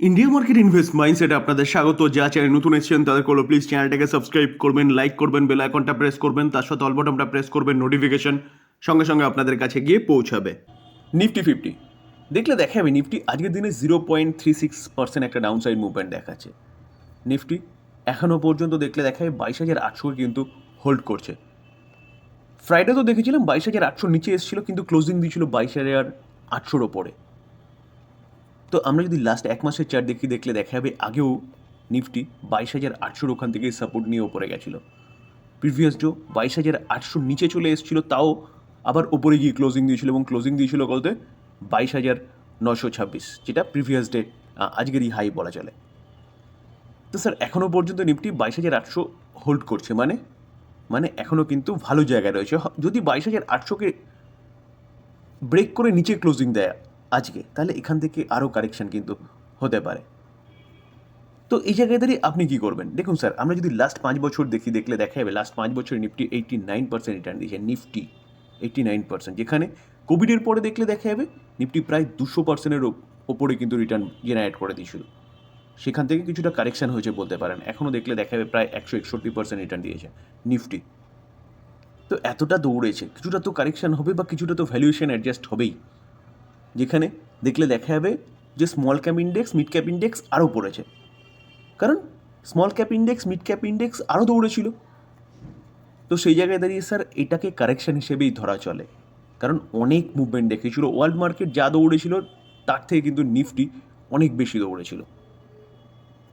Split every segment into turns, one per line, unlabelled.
India market invest mindset আপনাদের স্বাগত। যা চ্যানেল নতুন এসেছেন, তাদের করল প্লিজ চ্যানেলটাকে সাবস্ক্রাইব করবেন লাইক করবেন বেল আইকনটা প্রেস করবেন, তার সাথে অলবটনটা প্রেস করবেন নোটিফিকেশন সঙ্গে সঙ্গে আপনাদের কাছে গিয়ে পৌঁছাবে। নিফটি ফিফটি দেখলে দেখা যাবে নিফটি আজকের দিনে zero point three six percent একটা ডাউন সাইড মুভমেন্ট দেখাচ্ছে। নিফটি এখনও পর্যন্ত দেখলে দেখা যায় বাইশ হাজার আটশো কিন্তু হোল্ড করছে। ফ্রাইডে তো দেখেছিলাম বাইশ হাজার আটশোর নিচে এসেছিল, কিন্তু ক্লোজিং দিয়েছিল বাইশ হাজার আটশোর ওপরে। তো আমরা যদি লাস্ট এক মাসের চার্ট দেখি, দেখলে দেখা যাবে আগেও নিফটি বাইশ হাজার আটশোর ওখান থেকে সাপোর্ট নিয়ে ওপরে গেছিল। প্রিভিয়াস ডো বাইশ হাজার আটশোর নিচে চলে এসেছিল, তাও আবার ওপরে গিয়ে ক্লোজিং দিয়েছিল এবং ক্লোজিং দিয়েছিল বলতে বাইশ হাজার নশো ছাব্বিশ, যেটা প্রিভিয়াস ডে আজকেরই হাই বলা চলে। তো স্যার এখনও পর্যন্ত নিফটি বাইশ হাজার আটশো হোল্ড করছে মানে মানে এখনও কিন্তু ভালো জায়গায় রয়েছে। যদি বাইশ হাজার আটশোকে ব্রেক করে নিচে ক্লোজিং দেয় আজকে, তাহলে এখান থেকে আরও কারেকশন কিন্তু হতে পারে। তো এই জায়গায় দাঁড়িয়ে আপনি কী করবেন? দেখুন স্যার আমরা যদি লাস্ট পাঁচ বছর দেখি, দেখলে দেখা যাবে লাস্ট পাঁচ বছর nifty eighty nine percent return দিয়েছে নিফটি এইটটি নাইন পার্সেন্ট যেখানে কোভিডের পরে দেখলে দেখা যাবে নিফটি প্রায় দুশো পার্সেন্টের ওপরে কিন্তু রিটার্ন জেনারেট করে দিয়েছিল। সেখান থেকে কিছুটা কারেকশন হয়েছে বলতে পারেন। এখনও দেখলে দেখা যাবে প্রায় একশো একষট্টি পার্সেন্ট রিটার্ন দিয়েছে নিফটি তো এতটা দৌড়েছে, কিছুটা তো কারেকশন হবে বা কিছুটা তো ভ্যালুয়েশন অ্যাডজাস্ট হবেই। যেখানে দেখলে দেখা যাবে যে small cap index mid cap index আরও পড়েছে। কারণ small cap index mid cap index আরও দৌড়েছিল। তো সেই জায়গায় দাঁড়িয়ে স্যার এটাকে কারেকশন হিসেবেই ধরা চলে। কারণ অনেক মুভমেন্ট দেখেছিল। ওয়ার্ল্ড মার্কেট যা দৌড়েছিল, তার থেকে কিন্তু নিফটি অনেক বেশি দৌড়েছিল।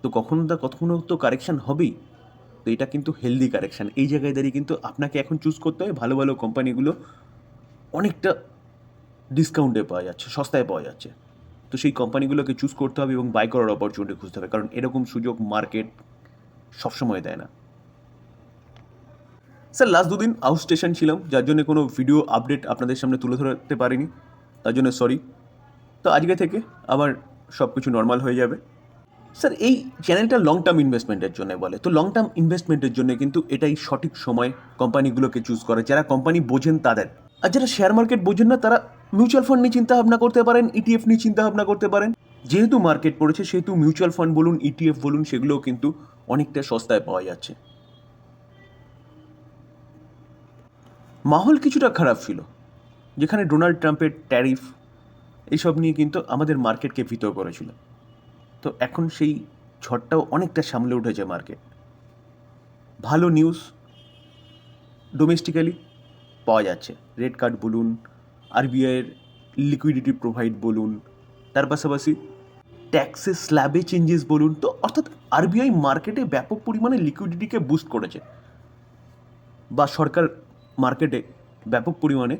তো কখনো তা কখনো তো কারেকশান হবেই। তো এটা কিন্তু হেলদি কারেকশান এই জায়গায় দাঁড়িয়ে কিন্তু আপনাকে এখন চুজ করতে হয় ভালো ভালো কোম্পানিগুলো অনেকটা ডিসকাউন্টে পাওয়া যাচ্ছে, সস্তায় পাওয়া যাচ্ছে। তো সেই কোম্পানিগুলোকে চুজ করতে হবে এবং বাই করার অপরচুনিটি খুঁজতে হবে। কারণ এরকম সুযোগ মার্কেট সবসময় দেয় না। স্যার লাস্ট দুদিন আউট স্টেশন ছিলাম, যার জন্য কোনো ভিডিও আপডেট আপনাদের সামনে তুলে ধরতে পারিনি। তার জন্য সরি তো আজকে থেকে আবার সব কিছু নর্মাল হয়ে যাবে। স্যার এই চ্যানেলটা লং টার্ম ইনভেস্টমেন্টের জন্য বলে। তো লং টার্ম ইনভেস্টমেন্টের জন্য কিন্তু এটাই সঠিক সময় কোম্পানিগুলোকে চুজ করে। যারা কোম্পানি বোঝেন তাদের। আর যারা শেয়ার মার্কেট বোঝেন না, তারা মিউচুয়াল ফান্ড নিয়ে চিন্তা ভাবনা করতে পারেন ইটিএফ নিয়ে চিন্তা ভাবনা করতে পারেন। যেহেতু মার্কেট পড়েছে, সেহেতু মিউচুয়াল ফান্ড বলুন ইটিএফ বলুন, সেগুলোও কিন্তু অনেকটা সস্তায় পাওয়া যাচ্ছে। মাহল কিছুটা খারাপ ছিল, যেখানে ডোনাল্ড ট্রাম্পের ট্যারিফ এইসব নিয়ে কিন্তু আমাদের মার্কেটকে ভীত করেছিল। তো এখন সেই ঝড়টাও অনেকটা সামলে উঠেছে মার্কেট ভালো নিউজ ডোমেস্টিক্যালি পাওয়া যাচ্ছে। রেড কার্ড বলুন আরবিআইয়ের লিকুইডিটি প্রোভাইড বলুন, তার পাশাপাশি ট্যাক্সের স্ল্যাবে চেঞ্জেস বলুন, তো অর্থাৎ আরবিআই মার্কেটে ব্যাপক পরিমাণে লিকুইডিটিকে বুস্ট করেছে বা সরকার মার্কেটে ব্যাপক পরিমাণে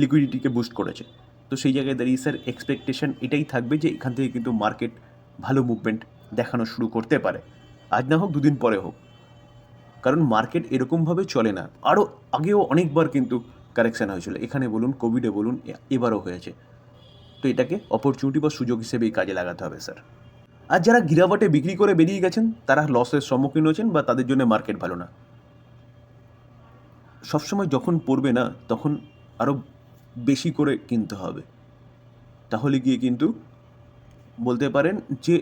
লিকুইডিটিকে বুস্ট করেছে। তো সেই জায়গায় দাঁড়িয়ে স্যার এক্সপেকটেশন এটাই থাকবে যে এখান থেকে কিন্তু মার্কেট ভালো মুভমেন্ট দেখানো শুরু করতে পারে। আজ না হোক, দুদিন পরে হোক। কারণ মার্কেট এরকমভাবে চলে না। আরও আগেও অনেকবার কিন্তু কারেকশান হয়েছিল। এখানে বলুন, কোভিডে বলুন এবারও হয়েছে। তো এটাকে অপরচুনিটি বা সুযোগ হিসেবেই কাজে লাগাতে হবে স্যার আর যারা গিরাবাটে বিক্রি করে বেরিয়ে গেছেন, তারা লসের সম্মুখীন হয়েছেন বা তাদের জন্য মার্কেট ভালো না। সবসময় যখন পড়বে না, তখন আরও বেশি করে কিনতে হবে। তাহলে গিয়ে কিন্তু বলতে পারেন যে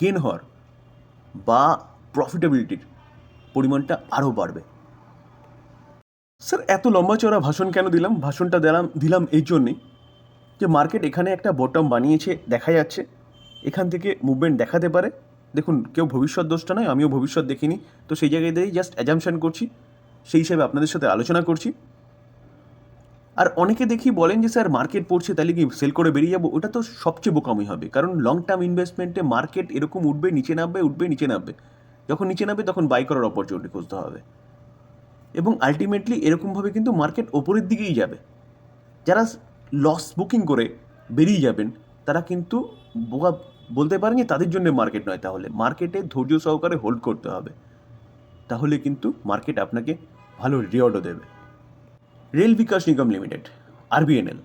গেন হওয়ার বা প্রফিটেবিলিটির পরিমাণটা আরও বাড়বে। স্যার, এত লম্বা চড়া ভাষণ কেন দিলাম? ভাষণটা দিলাম দিলাম এই জন্যেই যে মার্কেট এখানে একটা বটম বানিয়েছে, দেখা যাচ্ছে। এখান থেকে মুভমেন্ট দেখাতে পারে। দেখুন, কেউ ভবিষ্যৎ দোষটা নয়, আমিও ভবিষ্যৎ দেখিনি। তো সেই জায়গায় দিয়েই জাস্ট অ্যাজামশান করছি, সেই হিসাবে আপনাদের সাথে আলোচনা করছি। আর অনেকে দেখি বলেন যে, স্যার মার্কেট পড়ছে, তাহলে কি সেল করে বেরিয়ে যাব? ওটা তো সবচেয়ে বোকামি হবে। কারণ লং টার্ম ইনভেস্টমেন্টে মার্কেট এরকম উঠবে, নিচে নামবে, উঠবে, নিচে নামবে। যখন নিচে নামবে, তখন বাই করার অপরচুনিটি খুঁজতে হবে। এবং আলটিমেটলি এরকমভাবে কিন্তু মার্কেট ওপরের দিকেই যাবে। যারা লস বুকিং করে বেরিয়ে যাবেন, তারা কিন্তু বোকা বলতে পারেন যে তাদের জন্য মার্কেট নয় তাহলে। মার্কেটে ধৈর্য সহকারে হোল্ড করতে হবে। তাহলে কিন্তু মার্কেট আপনাকে ভালো রিওয়ার্ডও দেবে। রেল বিকাশ নিগম লিমিটেড আরবিএনএল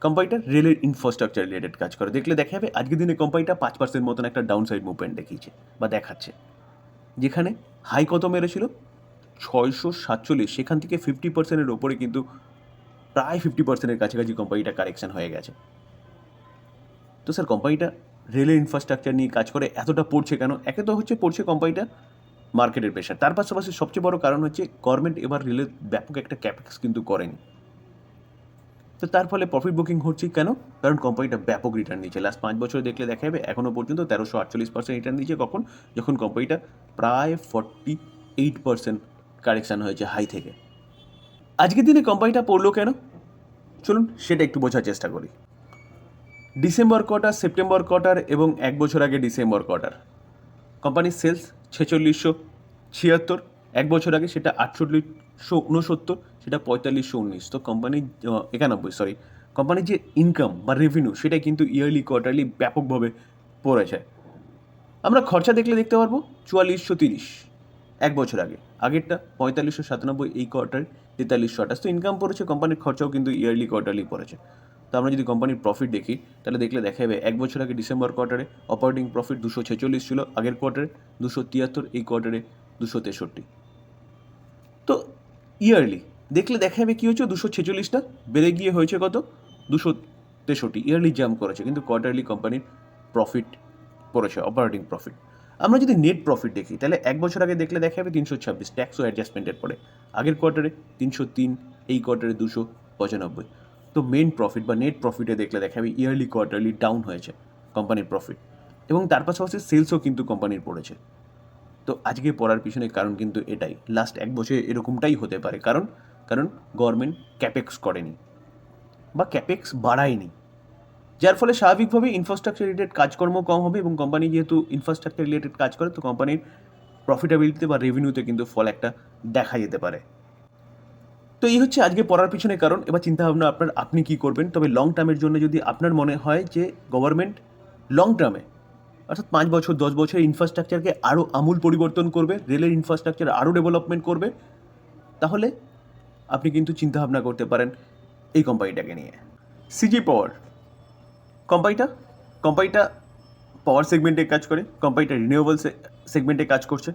কোম্পানিটা রেলের ইনফ্রাস্ট্রাকচার রিলেটেড কাজ করে। দেখলে দেখা যাবে আজকের দিনে কোম্পানিটা পাঁচ পার্সেন্ট মতন একটা ডাউন সাইড মুভমেন্ট দেখিয়েছে বা দেখাচ্ছে। যেখানে হাই কত মেরেছিল? ছয়শো সাতচল্লিশ, সেখান থেকে ফিফটি পার্সেন্টের ওপরে কিন্তু প্রায় ফিফটি পার্সেন্টের কাছাকাছি কোম্পানিটা কারেকশন হয়ে গেছে। তো স্যার কোম্পানিটা রেলের ইনফ্রাস্ট্রাকচার নিয়ে কাজ করে, এতটা পড়ছে কেন? একে তো হচ্ছে পড়ছে কোম্পানিটা মার্কেটের প্রেশার তার পাশাপাশি সবচেয়ে বড় কারণ হচ্ছে গভর্নমেন্ট এবার রেলের ব্যাপক একটা ক্যাপেক্স কিন্তু করেনি। তো তার ফলে প্রফিট বুকিং হচ্ছে কেন? কারণ কোম্পানিটা ব্যাপক রিটার্ন দিচ্ছে লাস্ট পাঁচ বছরে দেখলে দেখা যাবে এখনও পর্যন্ত তেরোশো আটচল্লিশ পার্সেন্ট রিটার্ন দিচ্ছে কখন? যখন কোম্পানিটা প্রায় ফর্টি এইট পার্সেন্ট কারেকশান হয়েছে হাই থেকে। আজকের দিনে কোম্পানিটা পড়ল কেন? চলুন সেটা একটু বোঝার চেষ্টা করি। ডিসেম্বর কোয়ার্টার, সেপ্টেম্বর কোয়ার্টার এবং এক বছর আগে ডিসেম্বর কোয়ার্টার। কোম্পানির সেলস ছেচল্লিশশো ছিয়াত্তর, এক বছর আগে সেটা আটচল্লিশশো উনসত্তর সেটা পঁয়তাল্লিশশো উনিশ। তো কোম্পানির একানব্বই সরি কোম্পানির যে ইনকাম বা রেভিনিউ সেটা কিন্তু ইয়ারলি কোয়ার্টারলি ব্যাপকভাবে পড়েছে। আমরা খরচা দেখলে দেখতে পারব চুয়াল্লিশশো তিরিশ। এক বছর আগে। আগেরটা পঁয়তাল্লিশশো সাতানব্বই এই কোয়ার্টার তেতাল্লিশশো আঠাশ। তো ইনকাম পড়েছে কোম্পানির খরচাও কিন্তু ইয়ারলি কোয়ার্টারলি পড়েছে। তো আমরা যদি কোম্পানির প্রফিট দেখি, তাহলে দেখলে দেখা যাবে এক বছর আগে ডিসেম্বর কোয়ার্টারে অপারেটিং প্রফিট দুশো ছেচল্লিশ ছিল, আগের কোয়ার্টারে দুশো তিয়াত্তর, এই কোয়ার্টারে দুশো তেষট্টি। তো ইয়ারলি দেখলে দেখা যাবে কী হচ্ছে দুশো ছেচল্লিশটা বেড়ে গিয়ে হয়েছে কত? দুশো তেষট্টি। ইয়ারলি জাম্প করেছে, কিন্তু কোয়ার্টারলি কোম্পানির প্রফিট পড়েছে অপারেটিং প্রফিট আমরা যদি নেট প্রফিট দেখি, তাহলে এক বছর আগে দেখলে দেখা যাবে তিনশো ছাব্বিশ ট্যাক্স ও অ্যাডজাস্টমেন্টের পরে। আগের কোয়ার্টারে তিনশো তিন, এই কোয়ার্টারে দুশো পঁচানব্বই। তো মেন প্রফিট বা নেট প্রফিটে দেখলে দেখা যাবে ইয়ারলি কোয়ার্টারলি ডাউন হয়েছে কোম্পানির প্রফিট এবং তার পাশাপাশি সেলসও কিন্তু কোম্পানির পড়েছে। তো আজকে পড়ার পিছনে কারণ কিন্তু এটাই। লাস্ট এক বছরে এরকমটাই হতে পারে। কারণ কারণ গভর্নমেন্ট ক্যাপেক্স করেনি বা ক্যাপেক্স বাড়ায়নি। যার ফলে স্বাভাবিকভাবে ইনফ্রাস্ট্রাকচার রিলেটেড কাজকর্ম কম হবে এবং কোম্পানি যেহেতু ইনফ্রাস্ট্রাকচার রিলেটেড কাজ করে, তো কোম্পানির প্রফিটেবিলিটিতে বা রেভিনিউতে কিন্তু ফল একটা দেখা যেতে পারে। তো এই হচ্ছে আজকে পড়ার পিছনে কারণ। এবার চিন্তাভাবনা আপনার, আপনি কি করবেন? তবে লং টার্মের জন্য যদি আপনার মনে হয় যে গভর্নমেন্ট লং টার্মে অর্থাৎ পাঁচ বছর, দশ বছর ইনফ্রাস্ট্রাকচারকে আরও আমূল পরিবর্তন করবে রেলের ইনফ্রাস্ট্রাকচার আরও ডেভেলপমেন্ট করবে, তাহলে আপনি কিন্তু চিন্তাভাবনা করতে পারেন এই কোম্পানিটাকে নিয়ে। সিজি পাওয়ার কোম্পানিটা কোম্পানিটা পাওয়ার সেগমেন্টে কাজ করে কোম্পানিটা রিনিউয়েবল সেগমেন্টে কাজ করছে।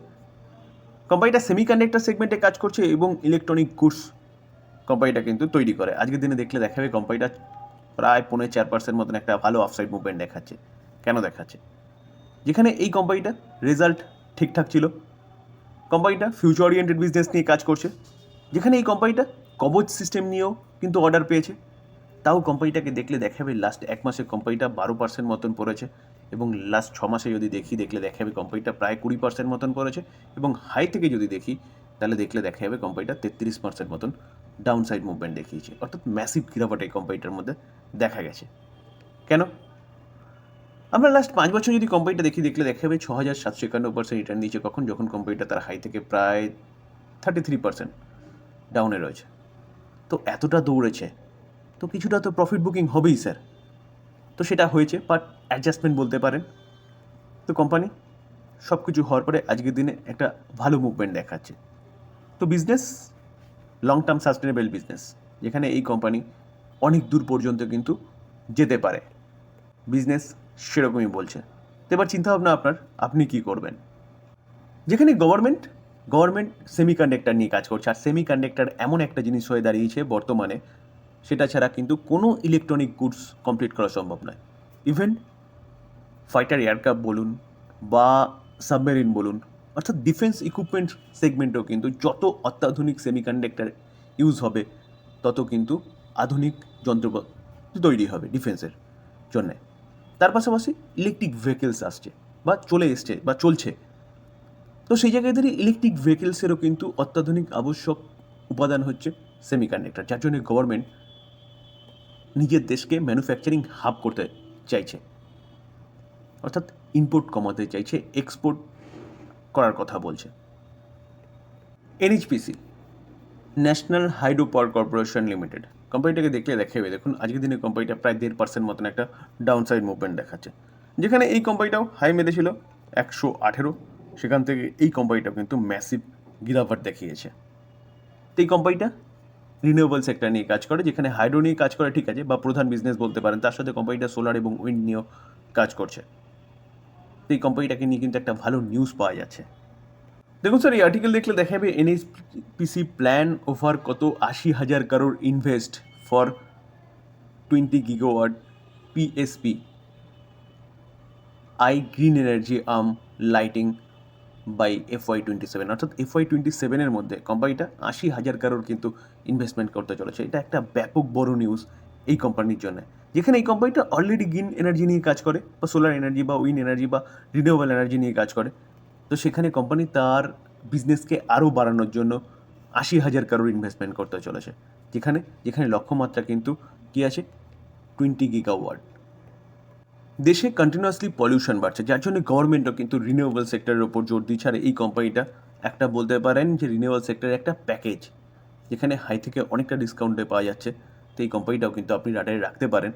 কোম্পানিটা সেমিকন্ডাক্টর সেগমেন্টে কাজ করছে এবং ইলেকট্রনিক গুডস কোম্পানিটা কিন্তু তৈরি করে। আজকের দিনে দেখলে দেখাবে কোম্পানিটা প্রায় পনেরো চার পার্সেন্ট মতন একটা ভালো অফসাইড মুভমেন্ট দেখাচ্ছে। কেন দেখাচ্ছে? যেখানে এই কোম্পানিটা রেজাল্ট ঠিকঠাক ছিল। কোম্পানিটা ফিউচার ওরিয়েন্টেড বিজনেস নিয়ে কাজ করছে। যেখানে এই কোম্পানিটা কবচ সিস্টেম নিয়েও কিন্তু অর্ডার পেয়েছে। তাও কোম্পানিটাকে দেখলে দেখাবে লাস্ট এক মাসে কোম্পানিটা বারো পার্সেন্ট মতন পড়েছে এবং লাস্ট ছ মাসে যদি দেখি, দেখলে দেখা যাবে কোম্পানিটা প্রায় কুড়ি পার্সেন্ট মতন পড়েছে এবং হাই থেকে যদি দেখি, তাহলে দেখলে দেখা যাবে কোম্পানিটা তেত্রিশ পার্সেন্ট মতন ডাউন সাইড মুভমেন্ট দেখিয়েছে। অর্থাৎ ম্যাসিভ গিরাপট এই কোম্পানিটার মধ্যে দেখা গেছে। কেন? আমরা লাস্ট পাঁচ বছর যদি কোম্পানিটা দেখি, দেখলে দেখা যাবে ছ হাজার সাতশো একান্ন পার্সেন্ট রিটার্ন দিয়েছে কখন? যখন কোম্পানিটা তার হাই থেকে প্রায় থার্টি থ্রি পার্সেন্ট ডাউনে রয়েছে। তো এতটা দৌড়েছে তো কিছুটা তো প্রফিট বুকিং হবেই, স্যার। তো সেটা হয়েছে বাট অ্যাডজাস্টমেন্ট বলতে পারেন। তো কোম্পানি সব কিছু হওয়ার পরে আজকের দিনে একটা ভালো মুভমেন্ট দেখাচ্ছে। তো business long term sustainable business যেখানে এই কোম্পানি অনেক দূর পর্যন্ত কিন্তু যেতে পারে। বিজনেস সেরকমই বলছে। তো এবার চিন্তাভাবনা আপনার, আপনি কি করবেন? যেখানে গভর্নমেন্ট গভর্নমেন্ট সেমিকন্ডাক্টর নিয়ে কাজ করছে, আর সেমিকন্ডাক্টর এমন একটা জিনিস হয়ে দাঁড়িয়েছে বর্তমানে সেটা ছাড়া কিন্তু কোনো ইলেকট্রনিক গুডস কমপ্লিট করা সম্ভব নয়। ইভেন ফাইটার এয়ারক্রাফট বলুন বা সাবমেরিন বলুন, অর্থাৎ ডিফেন্স ইকুইপমেন্ট সেগমেন্টেও কিন্তু যত অত্যাধুনিক সেমিকন্ডাক্টর ইউজ হবে, তত কিন্তু আধুনিক যন্ত্রপাতি তৈরি হবে ডিফেন্সের জন্যে। তার পাশাপাশি ইলেকট্রিক ভেহিকেলস আসছে বা চলে এসছে বা চলছে। তো সেই জায়গায় দাঁড়িয়ে ইলেকট্রিক ভেহিকেলসেরও কিন্তু অত্যাধুনিক আবশ্যক উপাদান হচ্ছে সেমিকন্ডাক্টর যার জন্য গভর্নমেন্ট নিজের দেশকে ম্যানুফ্যাকচারিং হাব করতে চাইছে। অর্থাৎ ইনপুট কমাতে চাইছে এক্সপোর্ট করার কথা বলছে। NHPC national hydro power corporation limited কোম্পানিটাকে দেখলে দেখাবে দেখুন, আজকের দিনে কোম্পানিটা প্রায় দেড় পার্সেন্ট মতন একটা ডাউন সাইড মুভমেন্ট দেখাচ্ছে। যেখানে এই কোম্পানিটাও হাই মেরেছিল একশো আঠেরো। সেখান থেকে এই কোম্পানিটাও কিন্তু ম্যাসিভ গিরাভার দেখিয়েছে। তো এই কোম্পানিটা রিনিউয়েবল সেক্টর নিয়ে কাজ করে, যেখানে হাইড্রো নিয়ে কাজ করে, ঠিক আছে, বা প্রধান বিজনেস বলতে পারেন, তার সাথে কোম্পানিটা সোলার এবং উইন্ড নিয়েও কাজ করছে। এই কোম্পানিটাকে নিয়ে কিন্তু একটা ভালো নিউজ পাওয়া যাচ্ছে। দেখুন স্যার এই আর্টিকেল দেখলে দেখা যাবে এনএসপিসি প্ল্যান ওভার কত? আশি হাজার crore invest for twenty gigawatt PSP I green energy arm lighting by F Y twenty seven অর্থাৎ এফ ওয়াই টোয়েন্টি সেভেনের মধ্যে কোম্পানিটা আশি হাজার কারোর কিন্তু ইনভেস্টমেন্ট করতে চলেছে। এটা একটা ব্যাপক বড় নিউজ এই কোম্পানির জন্য। যেখানে এই কোম্পানিটা অলরেডি গ্রিন এনার্জি নিয়ে কাজ করে, বা সোলার এনার্জি বা উইন এনার্জি বা রিনিউয়েবল এনার্জি নিয়ে কাজ করে। তো সেখানে কোম্পানি তার বিজনেসকে আরও বাড়ানোর জন্য আশি হাজার কারোর ইনভেস্টমেন্ট করতে চলেছে। যেখানে যেখানে লক্ষ্যমাত্রা কিন্তু কী আছে? টোয়েন্টি গিগাওয়াট দেশে কন্টিনিউয়াসলি পলিউশন বাড়ছে, যার জন্য গভর্নমেন্টও কিন্তু রিনিউয়েবল সেক্টরের ওপর জোর দিচ্ছে। আর এই কোম্পানিটা একটা বলতে পারেন যে রিনিউয়েবল সেক্টরের একটা প্যাকেজ যেখানে হাই থেকে অনেকটা ডিসকাউন্টে পাওয়া যাচ্ছে। তো এই কোম্পানিটাও কিন্তু আপনি রাডারে রাখতে পারেন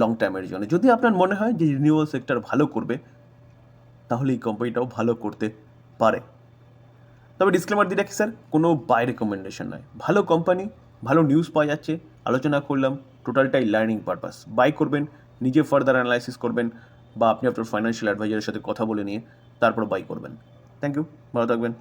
লং টাইমের জন্য। যদি আপনার মনে হয় যে রিনিউয়েবল সেক্টর ভালো করবে, তাহলে এই কোম্পানিটাও ভালো করতে পারে। তবে ডিসক্লেমার দিয়ে রাখি স্যার কোনো বাই রেকমেন্ডেশন নয়। ভালো কোম্পানি ভালো নিউজ পাওয়া যাচ্ছে, আলোচনা করলাম টোটালটাই লার্নিং পারপাস বাই করবেন নিজে ফার্দার অ্যানালাইসিস করবেন বা আপনি আপনার ফাইন্যান্সিয়াল অ্যাডভাইজারের সাথে কথা বলে নিয়ে তারপর বাই করবেন। থ্যাংক ইউ ভালো থাকবেন।